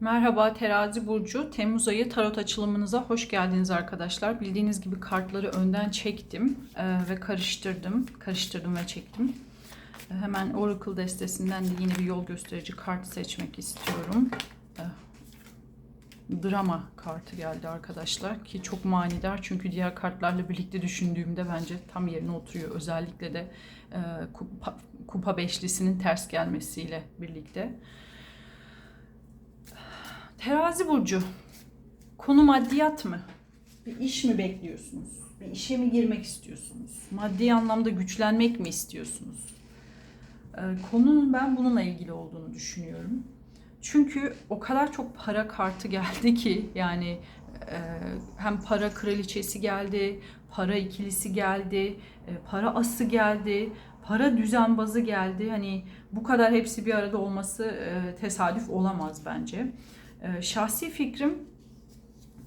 Merhaba Terazi Burcu. Temmuz ayı tarot açılımınıza hoş geldiniz arkadaşlar. Bildiğiniz gibi kartları önden çektim e, ve karıştırdım. Karıştırdım ve çektim. E, hemen Oracle destesinden de yine bir yol gösterici kart seçmek istiyorum. E, drama kartı geldi arkadaşlar ki çok manidar çünkü diğer kartlarla birlikte düşündüğümde bence tam yerine oturuyor. Özellikle de kupa, kupa beşlisinin ters gelmesiyle birlikte. Terazi burcu. Konu maddiyat mı? Bir iş mi bekliyorsunuz? Bir işe mi girmek istiyorsunuz? Maddi anlamda güçlenmek mi istiyorsunuz? Ee, konunun ben bununla ilgili olduğunu düşünüyorum. Çünkü o kadar çok para kartı geldi ki yani e, hem para kraliçesi geldi, para ikilisi geldi, e, para ası geldi, para düzenbazı geldi. Hani bu kadar hepsi bir arada olması e, tesadüf olamaz bence. Ee, şahsi fikrim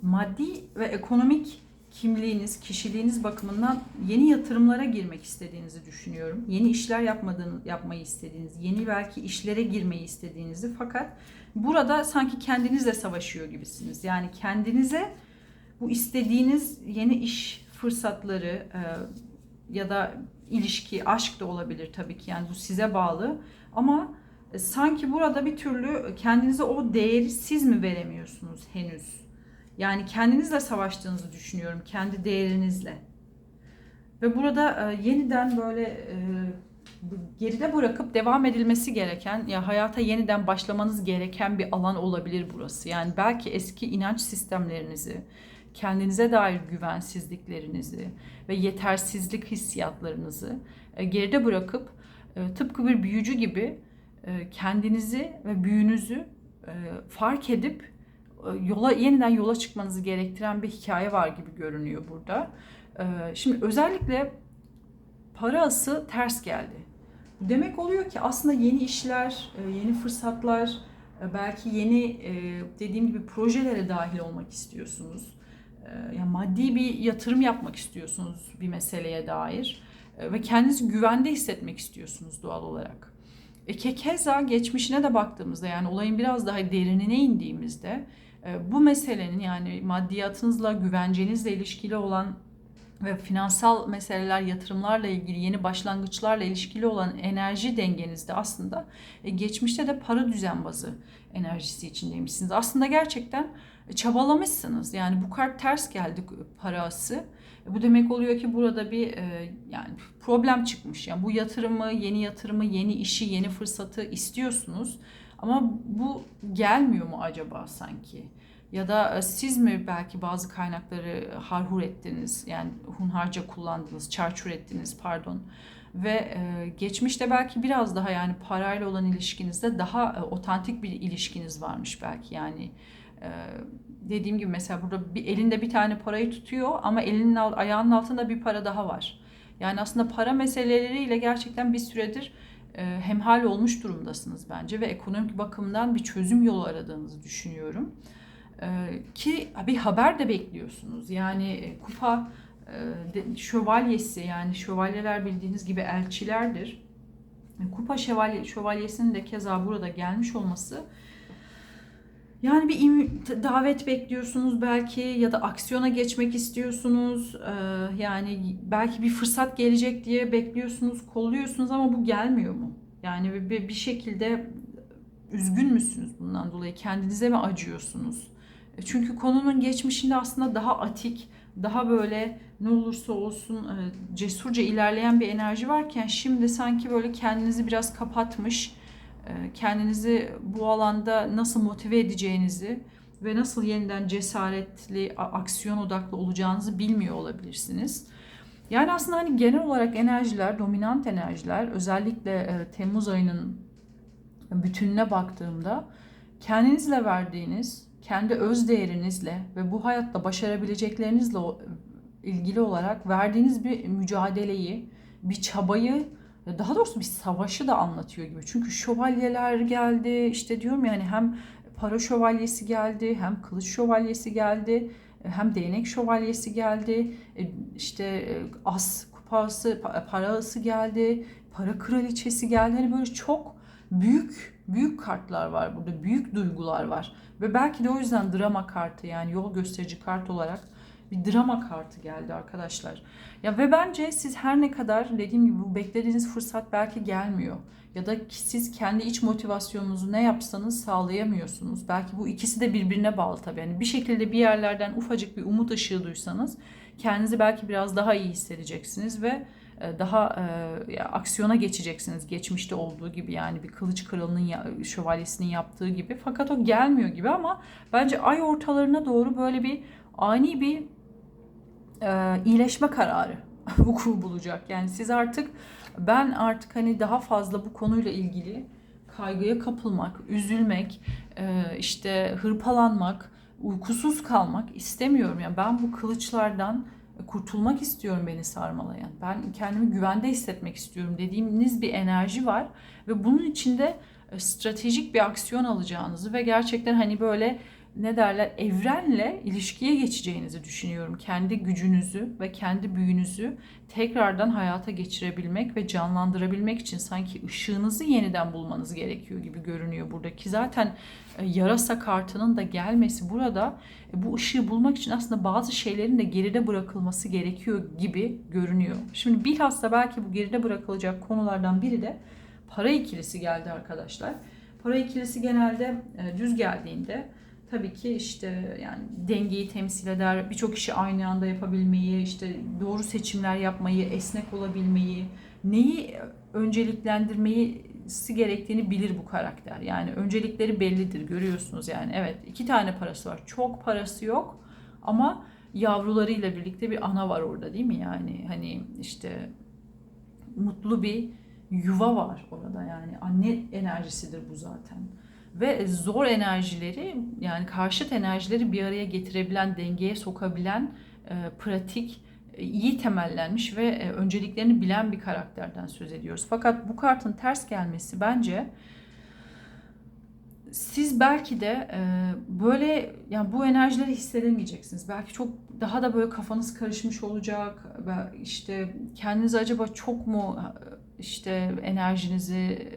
maddi ve ekonomik kimliğiniz, kişiliğiniz bakımından yeni yatırımlara girmek istediğinizi düşünüyorum. Yeni işler yapmadığını, yapmayı istediğiniz, yeni belki işlere girmeyi istediğinizi fakat burada sanki kendinizle savaşıyor gibisiniz. Yani kendinize bu istediğiniz yeni iş fırsatları e, ya da ilişki, aşk da olabilir tabii ki yani bu size bağlı ama sanki burada bir türlü kendinize o değeri siz mi veremiyorsunuz henüz? Yani kendinizle savaştığınızı düşünüyorum, kendi değerinizle. Ve burada e, yeniden böyle e, geride bırakıp devam edilmesi gereken ya hayata yeniden başlamanız gereken bir alan olabilir burası. Yani belki eski inanç sistemlerinizi, kendinize dair güvensizliklerinizi ve yetersizlik hissiyatlarınızı e, geride bırakıp e, tıpkı bir büyücü gibi kendinizi ve büyünüzü e, fark edip e, yola yeniden yola çıkmanızı gerektiren bir hikaye var gibi görünüyor burada. Şimdi özellikle parası ters geldi. Demek oluyor ki aslında yeni işler, yeni fırsatlar, belki yeni dediğim gibi projelere dahil olmak istiyorsunuz. Yani maddi bir yatırım yapmak istiyorsunuz bir meseleye dair ve kendinizi güvende hissetmek istiyorsunuz doğal olarak. E, keza geçmişine de baktığımızda yani olayın biraz daha derinine indiğimizde e, bu meselenin yani maddiyatınızla, güvencenizle ilişkili olan ve finansal meseleler, yatırımlarla ilgili, yeni başlangıçlarla ilişkili olan enerji dengenizde aslında e, geçmişte de para düzenbazı enerjisi içindeymişsiniz. Aslında gerçekten çabalamışsınız. Yani bu kart ters geldi parası. Bu demek oluyor ki burada bir e, yani problem çıkmış. Yani bu yatırımı, yeni yatırımı, yeni işi, yeni fırsatı istiyorsunuz. Ama bu gelmiyor mu acaba sanki? Ya da e, siz mi belki bazı kaynakları harhur ettiniz, yani hunharca kullandınız, çarçur ettiniz pardon. Ve e, geçmişte belki biraz daha yani parayla olan ilişkinizde daha e, otantik bir ilişkiniz varmış belki yani ee, dediğim gibi mesela burada bir elinde bir tane parayı tutuyor ama elinin ayağının altında bir para daha var. Yani aslında para meseleleriyle gerçekten bir süredir e, hemhal olmuş durumdasınız bence ve ekonomik bakımdan bir çözüm yolu aradığınızı düşünüyorum. E, ki bir haber de bekliyorsunuz. Yani e, kupa e, şövalyesi yani şövalyeler bildiğiniz gibi elçilerdir. Kupa şövalye, şövalyesinin de keza burada gelmiş olması yani bir davet bekliyorsunuz belki ya da aksiyona geçmek istiyorsunuz. Ee, yani belki bir fırsat gelecek diye bekliyorsunuz, kolluyorsunuz ama bu gelmiyor mu? Yani bir, bir şekilde üzgün müsünüz bundan dolayı? Kendinize mi acıyorsunuz? E, çünkü konunun geçmişinde aslında daha atik, daha böyle ne olursa olsun e, cesurca ilerleyen bir enerji varken şimdi sanki böyle kendinizi biraz kapatmış, kendinizi bu alanda nasıl motive edeceğinizi ve nasıl yeniden cesaretli, aksiyon odaklı olacağınızı bilmiyor olabilirsiniz. Yani aslında hani genel olarak enerjiler, dominant enerjiler özellikle e, Temmuz ayının bütününe baktığımda kendinizle verdiğiniz, kendi öz değerinizle ve bu hayatta başarabileceklerinizle ilgili olarak verdiğiniz bir mücadeleyi, bir çabayı daha doğrusu bir savaşı da anlatıyor gibi. Çünkü şövalyeler geldi işte diyorum yani hem para şövalyesi geldi hem kılıç şövalyesi geldi hem değnek şövalyesi geldi e, işte e, as kupası para ası geldi para kraliçesi geldi hani böyle çok büyük Büyük kartlar var burada. Büyük duygular var. Ve belki de o yüzden drama kartı yani yol gösterici kart olarak bir drama kartı geldi arkadaşlar. Ya ve bence siz her ne kadar dediğim gibi bu beklediğiniz fırsat belki gelmiyor. Ya da siz kendi iç motivasyonunuzu ne yapsanız sağlayamıyorsunuz. Belki bu ikisi de birbirine bağlı tabii. Yani bir şekilde bir yerlerden ufacık bir umut ışığı duysanız kendinizi belki biraz daha iyi hissedeceksiniz ve e, daha e, aksiyona geçeceksiniz geçmişte olduğu gibi yani bir kılıç kralının ya, şövalyesinin yaptığı gibi fakat o gelmiyor gibi ama bence ay ortalarına doğru böyle bir ani bir e, iyileşme kararı vuku bulacak yani siz artık ben artık hani daha fazla bu konuyla ilgili kaygıya kapılmak, üzülmek, e, işte hırpalanmak, uykusuz kalmak istemiyorum. Yani ben bu kılıçlardan kurtulmak istiyorum beni sarmalayan. Ben kendimi güvende hissetmek istiyorum dediğiniz bir enerji var ve bunun içinde e, stratejik bir aksiyon alacağınızı ve gerçekten hani böyle ne derler evrenle ilişkiye geçeceğinizi düşünüyorum. Kendi gücünüzü ve kendi büyünüzü tekrardan hayata geçirebilmek ve canlandırabilmek için sanki ışığınızı yeniden bulmanız gerekiyor gibi görünüyor buradaki. Zaten e, yarasa kartının da gelmesi burada e, bu ışığı bulmak için aslında bazı şeylerin de geride bırakılması gerekiyor gibi görünüyor. Şimdi bilhassa belki bu geride bırakılacak konulardan biri de para ikilisi geldi arkadaşlar. Para ikilisi genelde e, düz geldiğinde tabii ki işte yani dengeyi temsil eder. Birçok işi aynı anda yapabilmeyi, işte doğru seçimler yapmayı, esnek olabilmeyi, neyi önceliklendirmeyi gerektiğini bilir bu karakter. Yani öncelikleri bellidir görüyorsunuz yani. Evet iki tane parası var. Çok parası yok ama yavrularıyla birlikte bir ana var orada değil mi? Yani hani işte mutlu bir yuva var orada yani. Anne enerjisidir bu zaten ve zor enerjileri yani karşıt enerjileri bir araya getirebilen, dengeye sokabilen e, pratik, e, iyi temellenmiş ve e, önceliklerini bilen bir karakterden söz ediyoruz. Fakat bu kartın ters gelmesi bence siz belki de e, böyle yani bu enerjileri hissedemeyeceksiniz. Belki çok daha da böyle kafanız karışmış olacak. İşte kendiniz acaba çok mu işte enerjinizi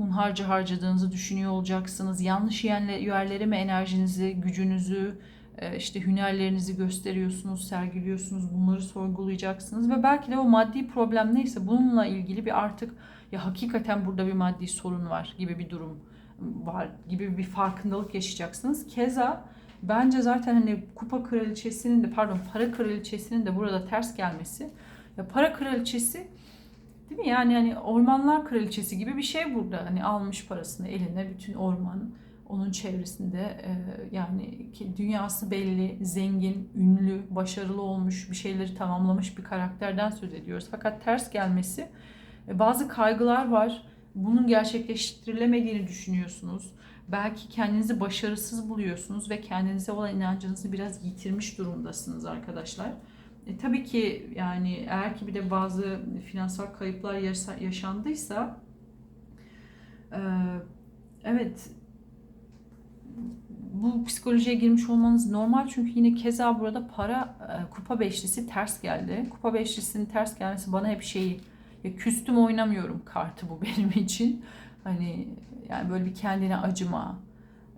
hunharca harcadığınızı düşünüyor olacaksınız. Yanlış yerlere mi enerjinizi, gücünüzü, e, işte hünerlerinizi gösteriyorsunuz, sergiliyorsunuz, bunları sorgulayacaksınız ve belki de o maddi problem neyse bununla ilgili bir artık ya hakikaten burada bir maddi sorun var gibi bir durum var gibi bir farkındalık yaşayacaksınız. Keza bence zaten hani kupa kraliçesinin de pardon para kraliçesinin de burada ters gelmesi ya para kraliçesi Değil mi? Yani hani ormanlar kraliçesi gibi bir şey burada. Hani almış parasını eline bütün orman onun çevresinde e, yani ki dünyası belli, zengin, ünlü, başarılı olmuş, bir şeyleri tamamlamış bir karakterden söz ediyoruz. Fakat ters gelmesi e, bazı kaygılar var. Bunun gerçekleştirilemediğini düşünüyorsunuz. Belki kendinizi başarısız buluyorsunuz ve kendinize olan inancınızı biraz yitirmiş durumdasınız arkadaşlar. E, tabii ki yani eğer ki bir de bazı finansal kayıplar yaşandıysa e, evet bu psikolojiye girmiş olmanız normal çünkü yine keza burada para e, kupa beşlisi ters geldi. Kupa beşlisinin ters gelmesi bana hep şeyi ya küstüm oynamıyorum kartı bu benim için. Hani yani böyle bir kendine acıma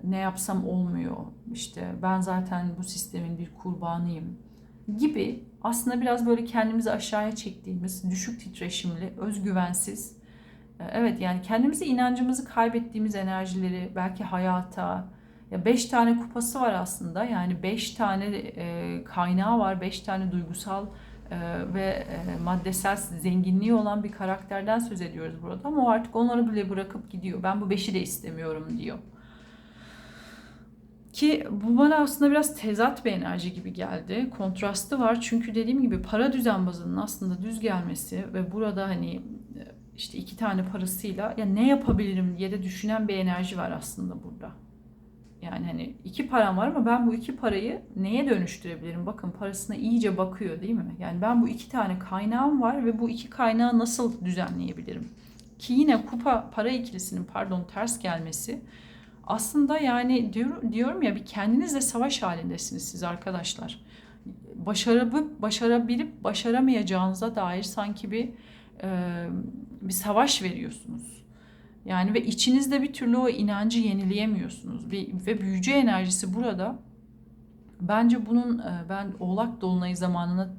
ne yapsam olmuyor işte ben zaten bu sistemin bir kurbanıyım gibi aslında biraz böyle kendimizi aşağıya çektiğimiz, düşük titreşimli, özgüvensiz, e, evet yani kendimize inancımızı kaybettiğimiz enerjileri belki hayata, ya beş tane kupası var aslında yani beş tane e, kaynağı var, beş tane duygusal e, ve maddesel zenginliği olan bir karakterden söz ediyoruz burada ama o artık onları bile bırakıp gidiyor. Ben bu beşi de istemiyorum diyor. Ki bu bana aslında biraz tezat bir enerji gibi geldi. Kontrastı var çünkü dediğim gibi para düzenbazının aslında düz gelmesi ve burada hani e, işte iki tane parasıyla ya ne yapabilirim diye de düşünen bir enerji var aslında burada. Yani hani iki param var ama ben bu iki parayı neye dönüştürebilirim? Bakın parasına iyice bakıyor değil mi? Yani ben bu iki tane kaynağım var ve bu iki kaynağı nasıl düzenleyebilirim? Ki yine kupa para ikilisinin pardon ters gelmesi aslında yani diyor, diyorum ya bir kendinizle savaş halindesiniz siz arkadaşlar. Başarıp başarabilip başaramayacağınıza dair sanki bir e, bir savaş veriyorsunuz. Yani ve içinizde bir türlü o inancı yenileyemiyorsunuz. Bir, ve büyücü enerjisi burada. Bence bunun e, ben Oğlak Dolunayı zamanına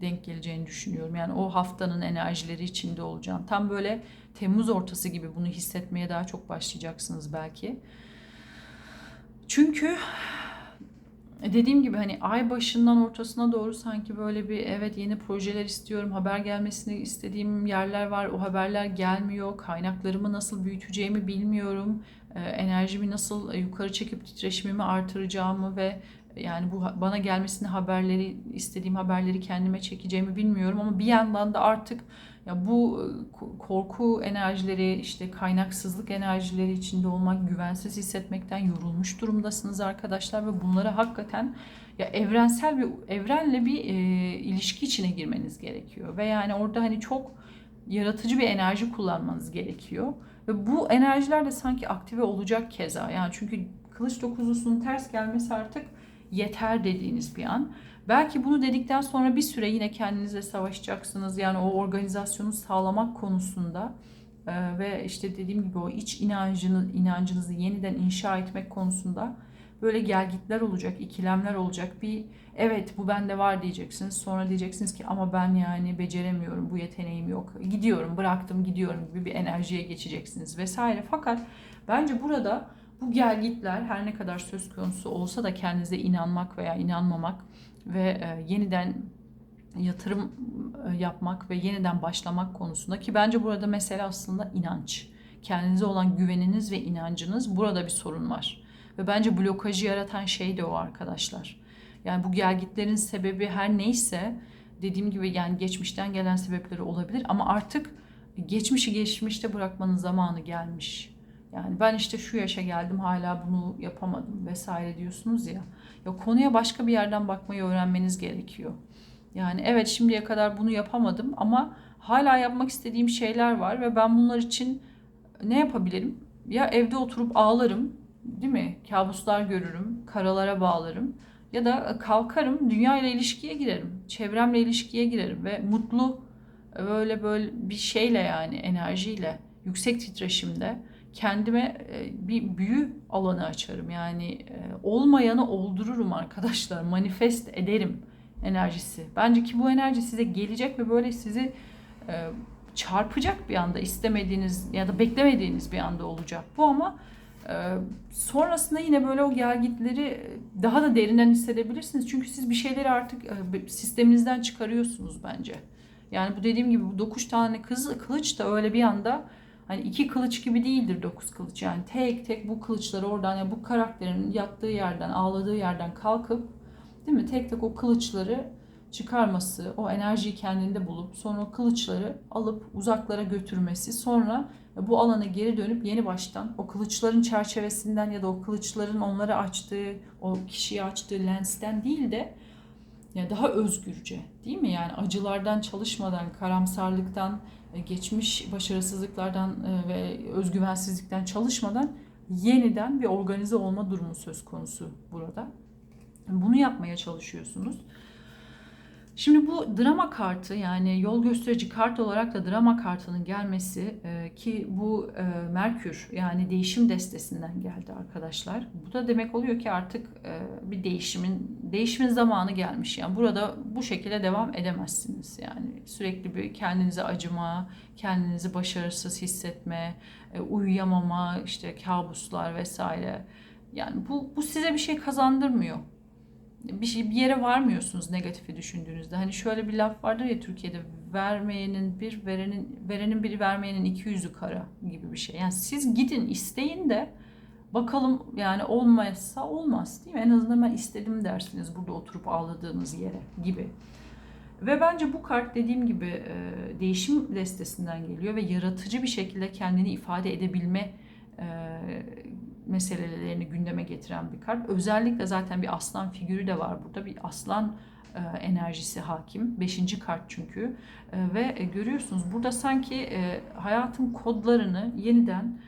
denk geleceğini düşünüyorum. Yani o haftanın enerjileri içinde olacağım. Tam böyle Temmuz ortası gibi bunu hissetmeye daha çok başlayacaksınız belki. Çünkü dediğim gibi hani ay başından ortasına doğru sanki böyle bir evet yeni projeler istiyorum, haber gelmesini istediğim yerler var. O haberler gelmiyor. Kaynaklarımı nasıl büyüteceğimi bilmiyorum. Ee, enerjimi nasıl yukarı çekip titreşimimi artıracağımı ve yani bu bana gelmesini haberleri istediğim haberleri kendime çekeceğimi bilmiyorum ama bir yandan da artık ya bu e, korku enerjileri işte kaynaksızlık enerjileri içinde olmak güvensiz hissetmekten yorulmuş durumdasınız arkadaşlar ve bunlara hakikaten ya evrensel bir evrenle bir e, ilişki içine girmeniz gerekiyor ve yani orada hani çok yaratıcı bir enerji kullanmanız gerekiyor ve bu enerjiler de sanki aktive olacak keza. Yani çünkü kılıç dokuzlusunun ters gelmesi artık yeter dediğiniz bir an. Belki bunu dedikten sonra bir süre yine kendinizle savaşacaksınız. Yani o organizasyonu sağlamak konusunda e, ve işte dediğim gibi o iç inancını, inancınızı yeniden inşa etmek konusunda böyle gelgitler olacak, ikilemler olacak. Bir evet bu bende var diyeceksiniz. Sonra diyeceksiniz ki ama ben yani beceremiyorum, bu yeteneğim yok. Gidiyorum, bıraktım, gidiyorum gibi bir enerjiye geçeceksiniz vesaire. Fakat bence burada bu gelgitler her ne kadar söz konusu olsa da kendinize inanmak veya inanmamak ve e, yeniden yatırım e, yapmak ve yeniden başlamak konusunda ki bence burada mesele aslında inanç. Kendinize olan güveniniz ve inancınız burada bir sorun var. Ve bence blokajı yaratan şey de o arkadaşlar. Yani bu gelgitlerin sebebi her neyse dediğim gibi yani geçmişten gelen sebepleri olabilir ama artık geçmişi geçmişte bırakmanın zamanı gelmiş. Yani ben işte şu yaşa geldim hala bunu yapamadım vesaire diyorsunuz ya. Ya konuya başka bir yerden bakmayı öğrenmeniz gerekiyor. Yani evet şimdiye kadar bunu yapamadım ama hala yapmak istediğim şeyler var ve ben bunlar için ne yapabilirim? Ya evde oturup ağlarım, değil mi? Kabuslar görürüm, karalara bağlarım ya da kalkarım, dünya ile ilişkiye girerim, çevremle ilişkiye girerim ve mutlu böyle böyle bir şeyle yani enerjiyle, yüksek titreşimde kendime e, bir büyü alanı açarım. Yani e, olmayanı oldururum arkadaşlar. Manifest ederim enerjisi. Bence ki bu enerji size gelecek ve böyle sizi e, çarpacak bir anda istemediğiniz ya da beklemediğiniz bir anda olacak. Bu ama sonrasında yine böyle o gelgitleri daha da derinden hissedebilirsiniz. Çünkü siz bir şeyleri artık sisteminizden çıkarıyorsunuz bence. Yani bu dediğim gibi bu dokuş tane kız, kılıç da öyle bir anda Hani iki kılıç gibi değildir dokuz kılıç. Yani tek tek bu kılıçları oradan yani bu karakterin yattığı yerden, ağladığı yerden kalkıp değil mi? Tek tek o kılıçları çıkarması, o enerjiyi kendinde bulup sonra o kılıçları alıp uzaklara götürmesi, sonra bu alana geri dönüp yeni baştan o kılıçların çerçevesinden ya da o kılıçların onları açtığı, o kişiyi açtığı lensten değil de ya daha özgürce değil mi? Yani acılardan çalışmadan, karamsarlıktan, geçmiş başarısızlıklardan e, ve özgüvensizlikten çalışmadan yeniden bir organize olma durumu söz konusu burada. Bunu yapmaya çalışıyorsunuz. Şimdi bu drama kartı yani yol gösterici kart olarak da drama kartının gelmesi e, ki bu e, Merkür yani değişim destesinden geldi arkadaşlar. Bu da demek oluyor ki artık e, bir değişimin değişimin zamanı gelmiş. Yani burada bu şekilde devam edemezsiniz. Yani sürekli bir kendinize acıma, kendinizi başarısız hissetme, e, uyuyamama, işte kabuslar vesaire. Yani bu bu size bir şey kazandırmıyor bir şey bir yere varmıyorsunuz negatifi düşündüğünüzde. Hani şöyle bir laf vardır ya Türkiye'de vermeyenin bir verenin verenin biri vermeyenin iki yüzü kara gibi bir şey. Yani siz gidin isteyin de bakalım yani olmazsa olmaz değil mi? En azından ben istedim dersiniz burada oturup ağladığınız yere gibi. Ve bence bu kart dediğim gibi e, değişim destesinden geliyor ve yaratıcı bir şekilde kendini ifade edebilme e, meselelerini gündeme getiren bir kart. Özellikle zaten bir aslan figürü de var burada. Bir aslan e, enerjisi hakim. Beşinci kart çünkü. E, ve e, görüyorsunuz burada sanki hayatın kodlarını yeniden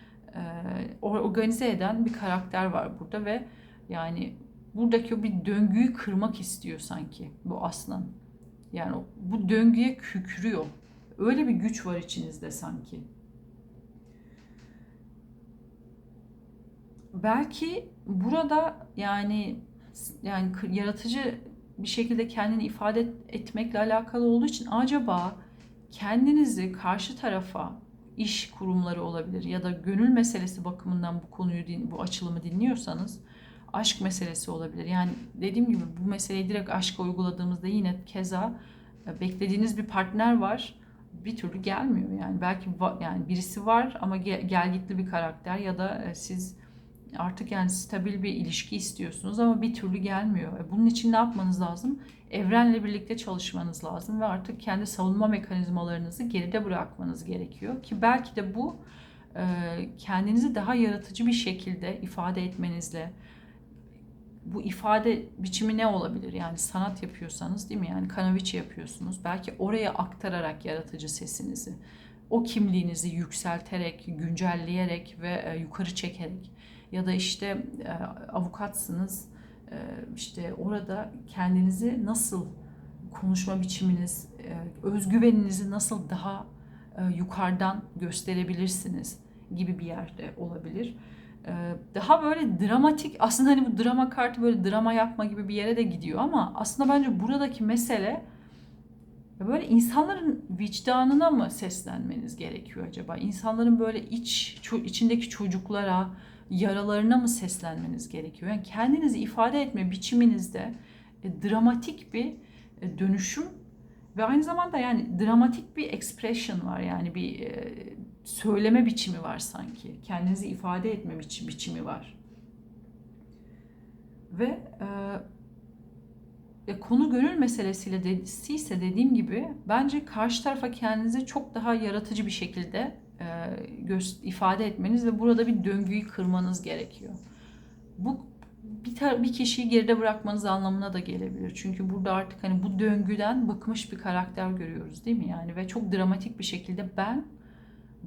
organize eden bir karakter var burada ve yani buradaki bir döngüyü kırmak istiyor sanki bu aslan. Yani bu döngüye kükrüyor. Öyle bir güç var içinizde sanki. Belki burada yani yani yaratıcı bir şekilde kendini ifade et- etmekle alakalı olduğu için acaba kendinizi karşı tarafa iş kurumları olabilir ya da gönül meselesi bakımından bu konuyu bu açılımı dinliyorsanız aşk meselesi olabilir. Yani dediğim gibi bu meseleyi direkt aşka uyguladığımızda yine keza e, beklediğiniz bir partner var bir türlü gelmiyor yani belki yani birisi var ama ge- gelgitli bir karakter ya da e, siz artık yani stabil bir ilişki istiyorsunuz ama bir türlü gelmiyor. E, Bunun için ne yapmanız lazım? Evrenle birlikte çalışmanız lazım ve artık kendi savunma mekanizmalarınızı geride bırakmanız gerekiyor ki belki de bu e, kendinizi daha yaratıcı bir şekilde ifade etmenizle bu ifade biçimi ne olabilir? Yani sanat yapıyorsanız değil mi? Yani kanaviçe yapıyorsunuz. Belki oraya aktararak yaratıcı sesinizi, o kimliğinizi yükselterek, güncelleyerek ve e, yukarı çekerek ya da işte e, avukatsınız, e, işte orada kendinizi nasıl konuşma biçiminiz, e, özgüveninizi nasıl daha yukarıdan gösterebilirsiniz gibi bir yerde olabilir. Daha böyle dramatik aslında hani bu drama kartı böyle drama yapma gibi bir yere de gidiyor ama aslında bence buradaki mesele böyle insanların vicdanına mı seslenmeniz gerekiyor acaba? İnsanların böyle iç içindeki çocuklara, yaralarına mı seslenmeniz gerekiyor? Yani kendinizi ifade etme biçiminizde e, dramatik bir e, dönüşüm ve aynı zamanda yani dramatik bir expression var yani bir e, söyleme biçimi var sanki. Kendinizi ifade etme biçi- biçimi var. Ve e, e, konu gönül meselesiyle de, ise dediğim gibi bence karşı tarafa kendinizi çok daha yaratıcı bir şekilde ifade etmeniz ve burada bir döngüyü kırmanız gerekiyor. Bu bir, tar- bir kişiyi geride bırakmanız anlamına da gelebilir. Çünkü burada artık hani bu döngüden bıkmış bir karakter görüyoruz değil mi? Yani ve çok dramatik bir şekilde ben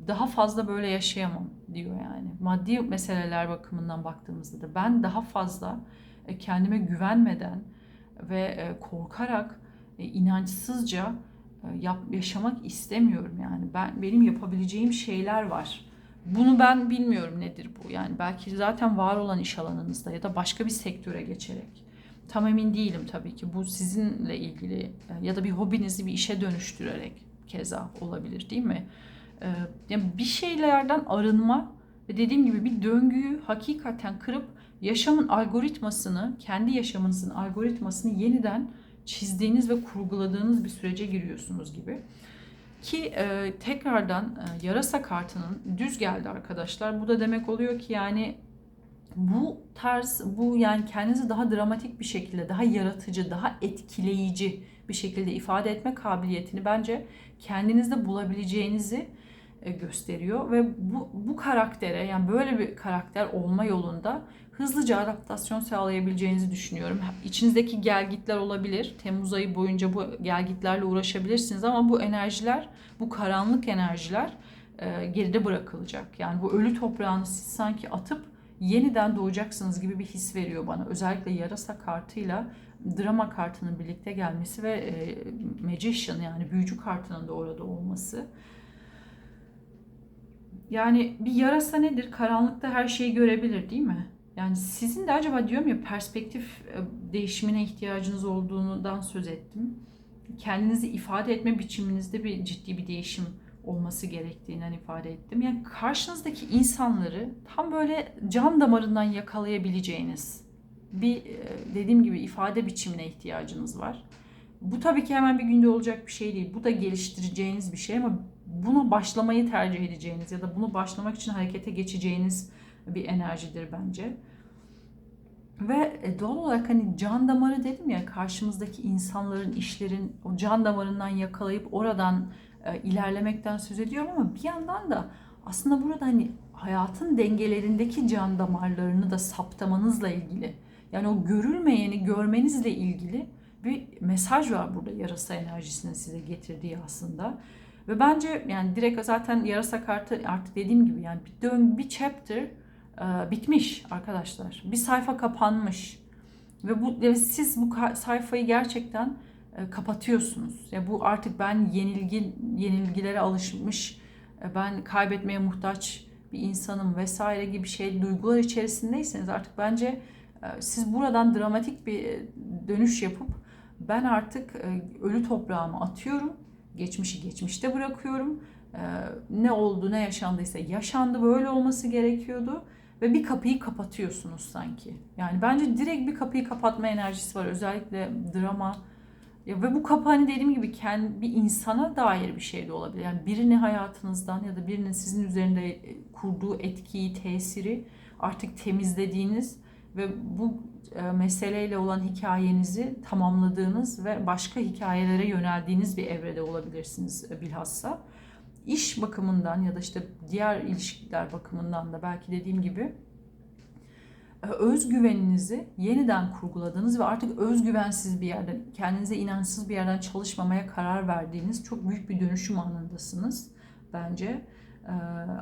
daha fazla böyle yaşayamam diyor yani. Maddi meseleler bakımından baktığımızda da ben daha fazla e, kendime güvenmeden ve e, korkarak e, inançsızca e, yap, yaşamak istemiyorum yani. Ben benim yapabileceğim şeyler var. Bunu ben bilmiyorum nedir bu. Yani belki zaten var olan iş alanınızda ya da başka bir sektöre geçerek. Tam emin değilim tabii ki. Bu sizinle ilgili e, ya da bir hobinizi bir işe dönüştürerek keza olabilir değil mi? Ee, yani bir şeylerden arınma ve dediğim gibi bir döngüyü hakikaten kırıp yaşamın algoritmasını, kendi yaşamınızın algoritmasını yeniden çizdiğiniz ve kurguladığınız bir sürece giriyorsunuz gibi. Ki e, tekrardan e, yarasa kartının düz geldi arkadaşlar. Bu da demek oluyor ki yani bu tarz, bu yani kendinizi daha dramatik bir şekilde, daha yaratıcı, daha etkileyici bir şekilde ifade etme kabiliyetini bence kendinizde bulabileceğinizi e, gösteriyor ve bu, bu karaktere yani böyle bir karakter olma yolunda hızlıca adaptasyon sağlayabileceğinizi düşünüyorum. İçinizdeki gelgitler olabilir. Temmuz ayı boyunca bu gelgitlerle uğraşabilirsiniz ama bu enerjiler, bu karanlık enerjiler e, geride bırakılacak. Yani bu ölü toprağını siz sanki atıp yeniden doğacaksınız gibi bir his veriyor bana. Özellikle yarasa kartıyla drama kartının birlikte gelmesi ve e, magician yani büyücü kartının da orada olması. Yani bir yarasa nedir? Karanlıkta her şeyi görebilir değil mi? Yani sizin de acaba diyorum ya perspektif e, değişimine ihtiyacınız olduğundan söz ettim. Kendinizi ifade etme biçiminizde bir ciddi bir değişim olması gerektiğinden ifade ettim. Yani karşınızdaki insanları tam böyle can damarından yakalayabileceğiniz bir e, dediğim gibi ifade biçimine ihtiyacınız var. Bu tabii ki hemen bir günde olacak bir şey değil. Bu da geliştireceğiniz bir şey ama bunu başlamayı tercih edeceğiniz ya da bunu başlamak için harekete geçeceğiniz bir enerjidir bence. Ve e, doğal olarak hani can damarı dedim ya karşımızdaki insanların, işlerin o can damarından yakalayıp oradan e, ilerlemekten söz ediyorum ama bir yandan da aslında burada hani hayatın dengelerindeki can damarlarını da saptamanızla ilgili yani o görülmeyeni görmenizle ilgili bir mesaj var burada yarasa enerjisinin size getirdiği aslında. Ve bence yani direkt zaten yarasa kartı artık dediğim gibi yani bir dön bir chapter bitmiş arkadaşlar. Bir sayfa kapanmış. Ve bu siz bu sayfayı gerçekten e, kapatıyorsunuz. Ya bu artık ben yenilgi yenilgilere alışmış, e, ben kaybetmeye muhtaç bir insanım vesaire gibi şey duygular içerisindeyseniz artık bence e, siz buradan dramatik bir e, dönüş yapıp ben artık e, ölü toprağımı atıyorum. Geçmişi geçmişte bırakıyorum. E, Ne oldu, ne yaşandıysa yaşandı, böyle olması gerekiyordu ve bir kapıyı kapatıyorsunuz sanki. Yani bence direkt bir kapıyı kapatma enerjisi var. Özellikle drama ya ve bu kapı hani dediğim gibi kendi bir insana dair bir şey de olabilir. Yani birini hayatınızdan ya da birinin sizin üzerinde e, kurduğu etkiyi, tesiri artık temizlediğiniz ve bu e, meseleyle olan hikayenizi tamamladığınız ve başka hikayelere yöneldiğiniz bir evrede olabilirsiniz e, bilhassa. İş bakımından ya da işte diğer ilişkiler bakımından da belki dediğim gibi e, özgüveninizi yeniden kurguladığınız ve artık özgüvensiz bir yerden, kendinize inançsız bir yerden çalışmamaya karar verdiğiniz çok büyük bir dönüşüm anındasınız bence. E,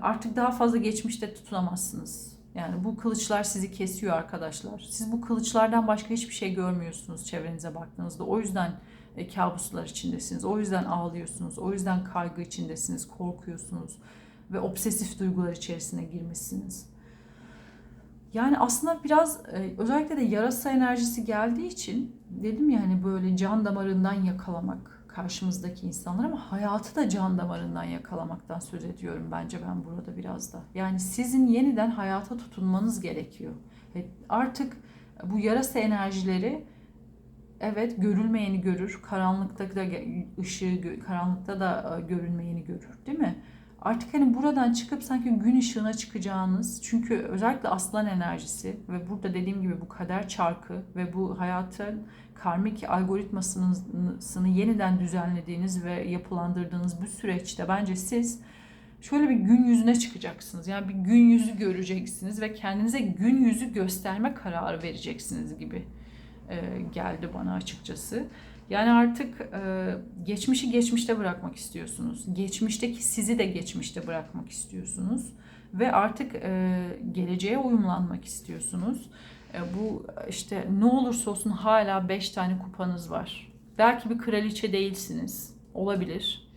Artık daha fazla geçmişte tutunamazsınız. Yani bu kılıçlar sizi kesiyor arkadaşlar. Siz bu kılıçlardan başka hiçbir şey görmüyorsunuz çevrenize baktığınızda. O yüzden e, kabuslar içindesiniz. O yüzden ağlıyorsunuz. O yüzden kaygı içindesiniz, korkuyorsunuz ve obsesif duygular içerisine girmişsiniz. Yani aslında biraz e, özellikle de yarasa enerjisi geldiği için dedim ya hani böyle can damarından yakalamak karşımızdaki insanlar ama hayatı da can damarından yakalamaktan söz ediyorum bence ben burada biraz da. Yani sizin yeniden hayata tutunmanız gerekiyor. Ve artık bu yarasa enerjileri evet görülmeyeni görür, karanlıkta da ışığı, karanlıkta da e, görünmeyeni görür değil mi? Artık hani buradan çıkıp sanki gün ışığına çıkacağınız çünkü özellikle aslan enerjisi ve burada dediğim gibi bu kader çarkı ve bu hayatın karmik algoritmasını yeniden düzenlediğiniz ve yapılandırdığınız bu süreçte bence siz şöyle bir gün yüzüne çıkacaksınız. Yani bir gün yüzü göreceksiniz ve kendinize gün yüzü gösterme kararı vereceksiniz gibi e, geldi bana açıkçası. Yani artık e, geçmişi geçmişte bırakmak istiyorsunuz. Geçmişteki sizi de geçmişte bırakmak istiyorsunuz. Ve artık e, geleceğe uyumlanmak istiyorsunuz. Bu işte ne olursa olsun hala 5 tane kupanız var. Belki bir kraliçe değilsiniz. Olabilir.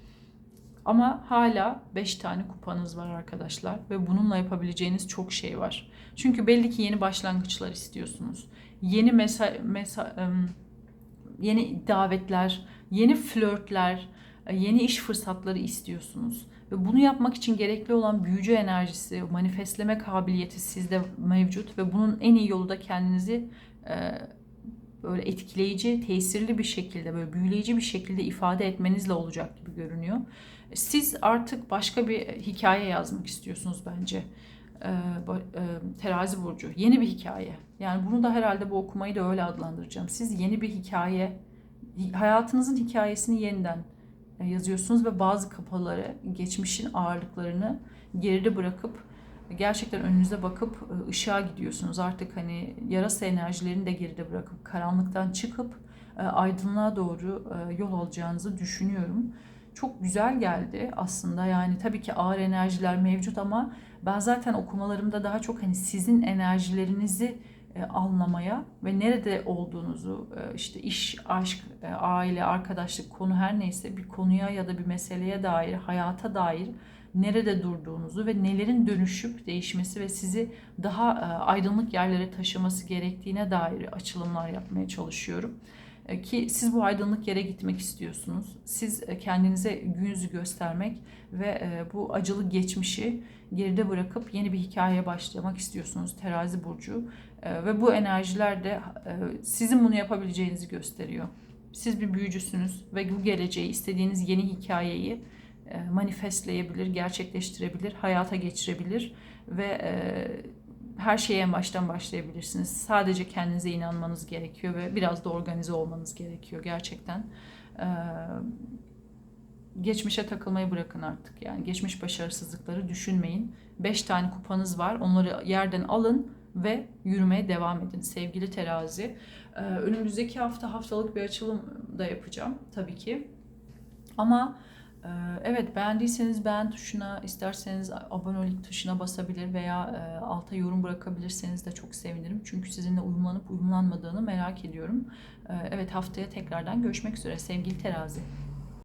Ama hala 5 tane kupanız var arkadaşlar. Ve bununla yapabileceğiniz çok şey var. Çünkü belli ki yeni başlangıçlar istiyorsunuz. Yeni mesa, mesa yeni davetler, yeni flörtler, e, yeni iş fırsatları istiyorsunuz. Ve bunu yapmak için gerekli olan büyücü enerjisi, manifestleme kabiliyeti sizde mevcut ve bunun en iyi yolu da kendinizi e, böyle etkileyici, tesirli bir şekilde, böyle büyüleyici bir şekilde ifade etmenizle olacak gibi görünüyor. Siz artık başka bir hikaye yazmak istiyorsunuz bence. E, Terazi burcu yeni bir hikaye. Yani bunu da herhalde bu okumayı da öyle adlandıracağım. Siz yeni bir hikaye, hayatınızın hikayesini yeniden e, yazıyorsunuz ve bazı kapıları, geçmişin ağırlıklarını geride bırakıp gerçekten önünüze bakıp e, ışığa gidiyorsunuz. Artık hani yarasa enerjilerini de geride bırakıp karanlıktan çıkıp e, aydınlığa doğru yol alacağınızı düşünüyorum. Çok güzel geldi aslında. Yani tabii ki ağır enerjiler mevcut ama ben zaten okumalarımda daha çok hani sizin enerjilerinizi e, anlamaya ve nerede olduğunuzu e, işte iş, aşk, e, aile, arkadaşlık konu her neyse bir konuya ya da bir meseleye dair, hayata dair nerede durduğunuzu ve nelerin dönüşüp değişmesi ve sizi daha aydınlık yerlere taşıması gerektiğine dair açılımlar yapmaya çalışıyorum. Ki siz bu aydınlık yere gitmek istiyorsunuz. Siz kendinize gün yüzü göstermek ve bu acılı geçmişi geride bırakıp yeni bir hikayeye başlamak istiyorsunuz terazi burcu. E, Ve bu enerjiler de e, sizin bunu yapabileceğinizi gösteriyor. Siz bir büyücüsünüz ve bu geleceği, istediğiniz yeni hikayeyi e, manifestleyebilir, gerçekleştirebilir, hayata geçirebilir ve e, her şeye en baştan başlayabilirsiniz. Sadece kendinize inanmanız gerekiyor ve biraz da organize olmanız gerekiyor gerçekten. E, geçmişe takılmayı bırakın artık. Yani geçmiş başarısızlıkları düşünmeyin. 5 tane kupanız var. Onları yerden alın ve yürümeye devam edin sevgili terazi. Ee, önümüzdeki hafta haftalık bir açılım da yapacağım tabii ki. Ama e, evet beğendiyseniz beğen tuşuna, isterseniz abonelik tuşuna basabilir veya e, alta yorum bırakabilirseniz de çok sevinirim. Çünkü sizinle uyumlanıp uyumlanmadığını merak ediyorum. E, evet haftaya tekrardan görüşmek üzere sevgili terazi.